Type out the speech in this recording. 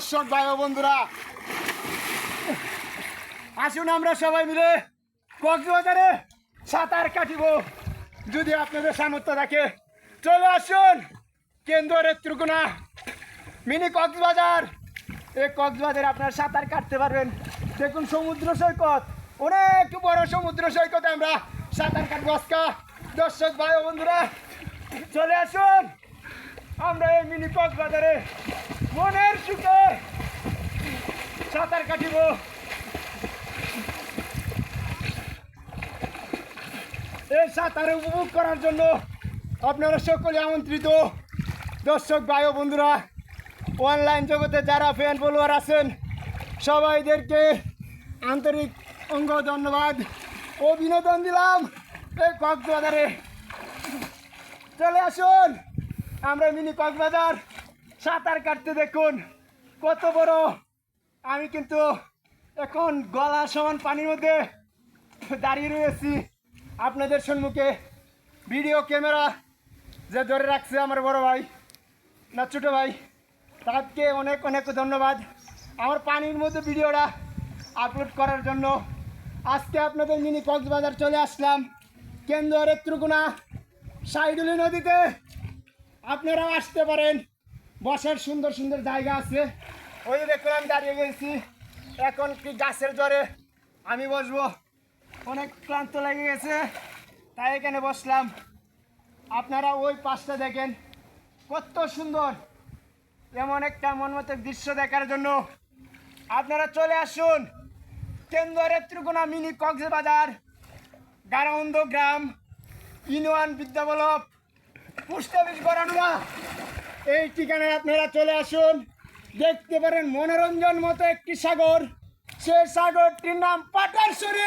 দর্শক, ভাই বন্ধুরা। আসুন আমরা সবাই মিলে কক্সবাজারে সাঁতার কাটিব। যদি আপনাদের সামর্থ্য থাকে, চলে আসুন কেন্দ্র ত্রিগুণা মিনি কক্সবাজার। এই কক্সবাজারে আপনারা সাঁতার কাটতে পারবেন। দেখুন সমুদ্র সৈকত, অনেক বড় সমুদ্র সৈকতে আমরা সাঁতার কাটবো আজকা। দর্শক, ভাই বন্ধুরা, চলে আসুন। আমরা এই মিনি কক্সবাজারে মনের সুখে সাঁতার কাটিব। এই সাঁতারে উপভোগ করার জন্য আপনারা সকলে আমন্ত্রিত। দর্শক, ভাই বন্ধুরা অনলাইন জগতে যারা ফ্যান ফলোয়ার আছেন, সবাইদেরকে আন্তরিক অঙ্গ ধন্যবাদ ও বিনোদন দিলাম এই কক্সবাজারে। চলে আসুন, আমরা মিনি কক্সবাজার। সাঁতার কাটতে দেখুন, কত বড়। আমি কিন্তু এখন গলা সমান পানির মধ্যে দাঁড়িয়ে রয়েছি। আপনাদের সম্মুখে ভিডিও ক্যামেরা যে ধরে রাখছে আমার বড় ভাই না ছোটো ভাই, তাকে অনেক অনেক ধন্যবাদ। আমার পানির মধ্যে ভিডিওটা আপলোড করার জন্য আজকে আপনাদের মিনি কক্সবাজার চলে আসলাম। কেন্দ্র রেত্রুগুনা সাইডুলি নদীতে। আপনারাও আসতে পারেন। বসার সুন্দর সুন্দর জায়গা আছে। ওই যে দেখুন, আমি দাঁড়িয়ে গেছি। এখন কি গাছের জ্বরে আমি বসবো? অনেক ক্লান্ত লেগে গেছে, তাই এখানে বসলাম। আপনারা ওই পাশটা দেখেন, কত সুন্দর। এমন একটা মনমতো দৃশ্য দেখার জন্য আপনারা চলে আসুন। কেন্দ্রে ত্রিগুণা মিনি কক্সবাজার, গারাউন্দ গ্রাম ইউনিয়ন বিদ্যাবলক পোস্ট অফিস এই ঠিকানায় আপনারা চলে আসুন। দেখতে পারেন মনোরঞ্জন মতো একটি সাগর। সে সাগরটির নাম পাটারসরি